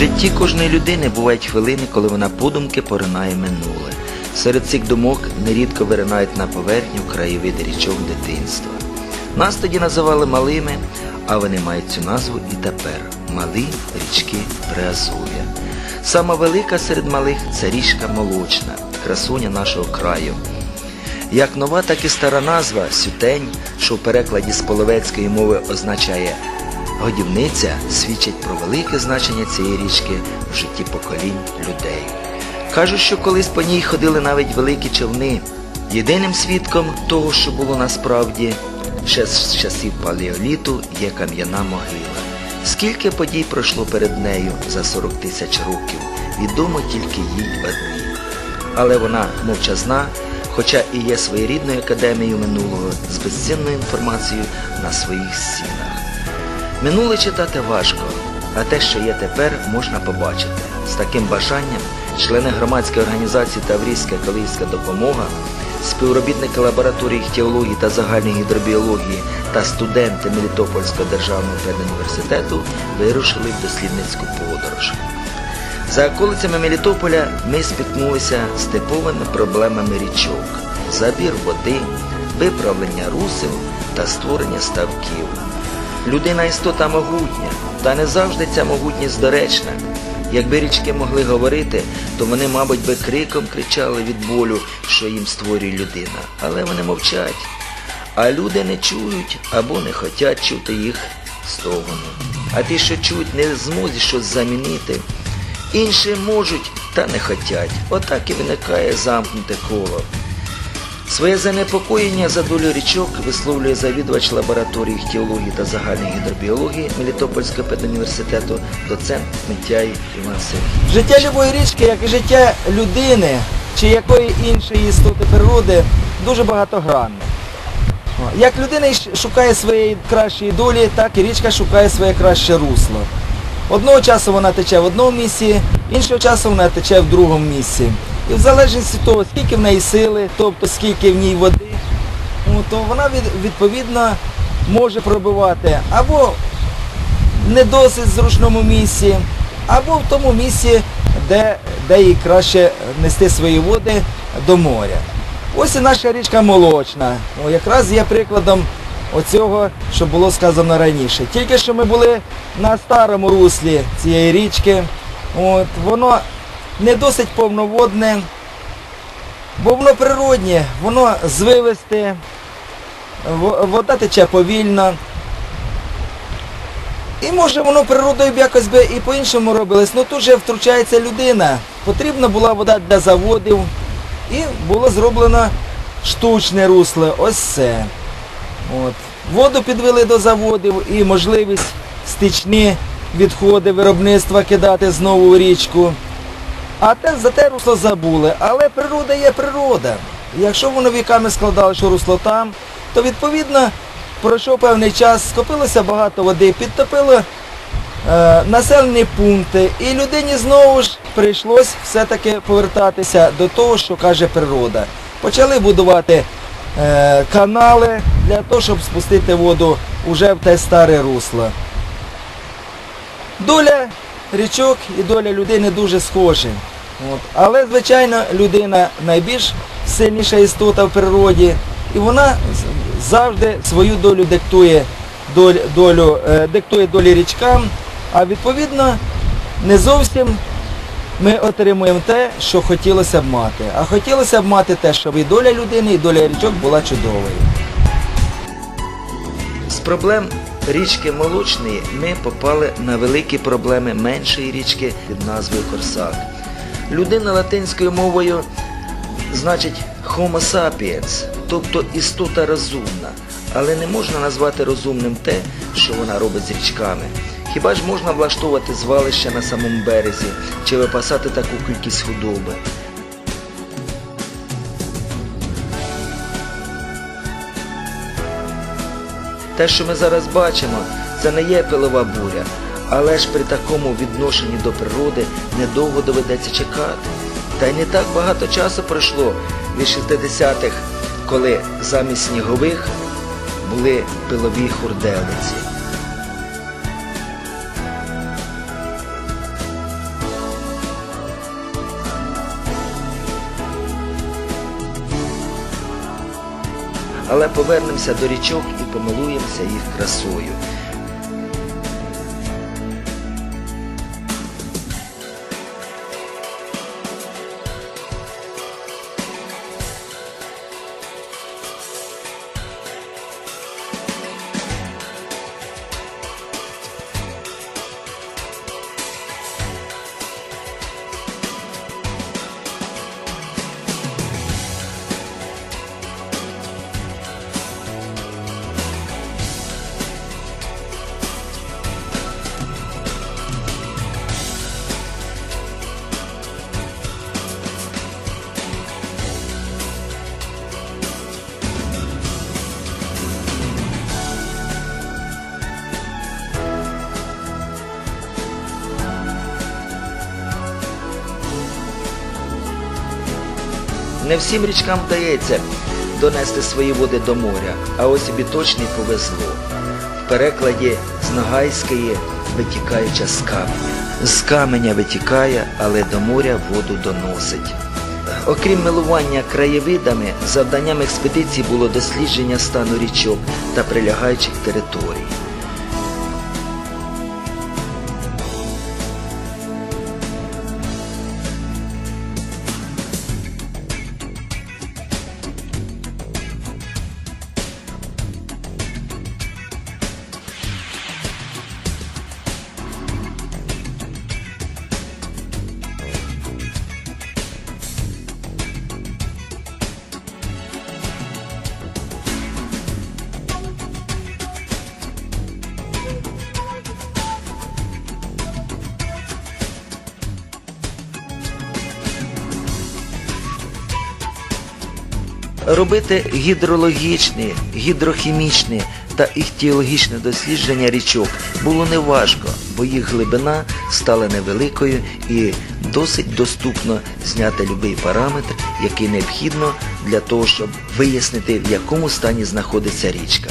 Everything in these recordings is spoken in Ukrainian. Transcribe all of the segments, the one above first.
житті кожної людини бувають хвилини, коли вона подумки поринає минуле. Серед цих думок нерідко виринають на поверхню краєвиди річок дитинства. Нас тоді називали малими, а вони мають цю назву і тепер малі річки Приазов'я. Сама велика серед малих це річка Молочна, красуня нашого краю. Як нова, так і стара назва Сютень, що в перекладі з половецької мови означає годівниця, свідчить про велике значення цієї річки в житті поколінь людей. Кажуть, що колись по ній ходили навіть великі човни. Єдиним свідком того, що було насправді, ще з часів палеоліту є кам'яна могила. Скільки подій пройшло перед нею за 40 тисяч років, відомо тільки їй одній але вона мовчазна, хоча і є своєрідною академією минулого з безцінною інформацією на своїх стінах. Минуле читати важко, а те, що є тепер, можна побачити. З таким бажанням члени громадської організації Таврійська екологічна допомога, співробітники лабораторії теології та загальної гідробіології та студенти Мелітопольського державного педуніверситету вирушили в дослідницьку подорож. За околицями Мелітополя ми спіткнулися з типовими проблемами річок: забір води, виправлення русел та створення ставків. Людина істота могутня, та не завжди ця могутність доречна. Якби річки могли говорити, то вони, мабуть, би криком кричали від болю, що їм створює людина. Але вони мовчать. А люди не чують або не хочуть чути їх стогону. А ті, що чують, не змозі щось замінити. Інші можуть та не хотять. Отак і виникає замкнуте коло. Своє занепокоєння за долю річок висловлює завідувач лабораторії іхтіології та загальної гідробіології Мелітопольського педуніверситету, доцент Митяй Іван Сергій. Життя любої річки, як і життя людини чи якої іншої істоти природи, дуже багатогранне. Як людина шукає своєї кращої долі, так і річка шукає своє краще русло. Одного часу вона тече в одному місці, іншого часу вона тече в другому місці. І в залежності від того, скільки в неї сили, тобто скільки в ній води, ну, то вона відповідно може пробивати або не досить зручному місці, або в тому місці, де, де їй краще нести свої води до моря. Ось і наша річка Молочна. Ну, якраз є прикладом оцього, що було сказано раніше. Тільки що ми були на старому руслі цієї річки. От, воно не досить повноводне, бо воно природнє, воно звивисте, вода тече повільно. І може воно природою б якось би і по-іншому робилось. Ну тут же втручається людина. Потрібна була вода для заводів. І було зроблено штучне русло. Ось це. От. Воду підвели до заводів і можливість стічні відходи виробництва кидати знову в річку. А те за те русло забули. Але природа є природа. Якщо воно віками складало, що русло там, то відповідно пройшов певний час, скопилося багато води, підтопило е, населені пункти, і людині знову ж прийшлось все-таки повертатися до того, що каже природа. Почали будувати е, канали для того, щоб спустити воду уже в те старе русло. Доля річок і доля людини дуже схожі. От. Але, звичайно, людина найбільш сильніша істота в природі, і вона завжди свою долю диктує долю, долю, е, диктує долі річкам, а відповідно не зовсім ми отримуємо те, що хотілося б мати. А хотілося б мати те, щоб і доля людини, і доля річок була чудовою. Проблем річки Молочної ми попали на великі проблеми меншої річки під назвою Корсак. Людина латинською мовою значить Homo sapiens, тобто істота розумна. Але не можна назвати розумним те, що вона робить з річками. Хіба ж можна влаштовувати звалище на самому березі чи випасати таку кількість худоби? Те, що ми зараз бачимо, це не є пилова буря, але ж при такому відношенні до природи недовго доведеться чекати. Та й не так багато часу пройшло від 60-х, коли замість снігових були пилові хурделиці. Але повернемося до річок і помилуємося їх красою. Не всім річкам вдається донести свої води до моря, а ось і біточний повезло. В перекладі з Ногайської витікаюча з каменя. З каменя витікає, але до моря воду доносить. Окрім милування краєвидами, завданням експедиції було дослідження стану річок та прилягаючих територій. Робити гідрологічні, гідрохімічні та іхтіологічні дослідження річок було неважко, бо їх глибина стала невеликою і досить доступно зняти будь-який параметр, який необхідно для того, щоб вияснити, в якому стані знаходиться річка.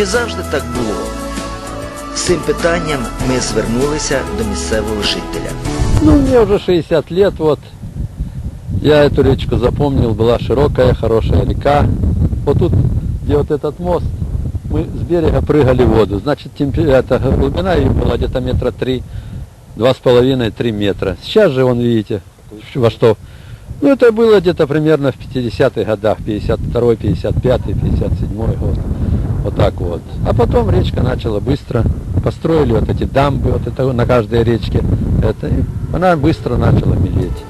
Чи завжди так було? З цим питанням ми звернулися до місцевого жителя. Ну, мне уже 60 лет, вот. Я эту речку запомнил, была широкая, хорошая река. Вот тут, где вот этот мост, мы с берега прыгали в воду. Значит, эта глубина ее была где-то метра три, два с половиной, три метра. Сейчас же, вон, видите, во что. Ну, это было где-то примерно в 50-х годах, 52-й, 55-й, 57-й год. Вот так вот. А потом речка начала быстро, построили вот эти дамбы, вот это на каждой речке. Это, и она быстро начала мелеть.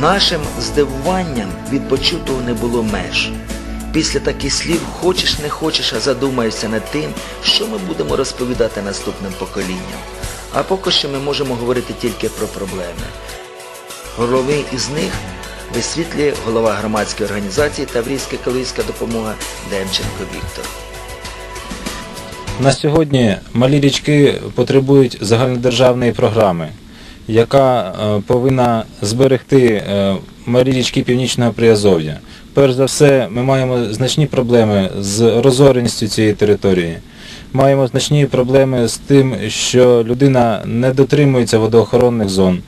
Нашим здивуванням від почутого не було меж. Після таких слів хочеш не хочеш, а задумаєшся над тим, що ми будемо розповідати наступним поколінням. А поки що ми можемо говорити тільки про проблеми. Головний із них висвітлює голова громадської організації Таврійська екологічна допомога Демченко Віктор. На сьогодні малі річки потребують загальнодержавної програми, яка е, повинна зберегти е, малі річки Північного Приазов'я. Перш за все, ми маємо значні проблеми з розореністю цієї території. Маємо значні проблеми з тим, що людина не дотримується водоохоронних зон,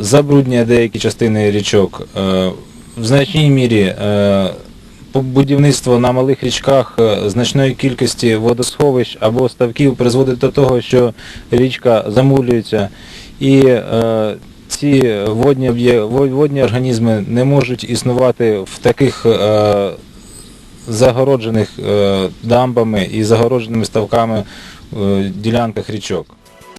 забруднює деякі частини річок, е, в значній мірі е, будівництво на малих річках е, значної кількості водосховищ або ставків призводить до того, що річка замулюється і е, ці водні, організми не можуть існувати в таких е, загороджених е, дамбами і загородженими ставками е, ділянках річок.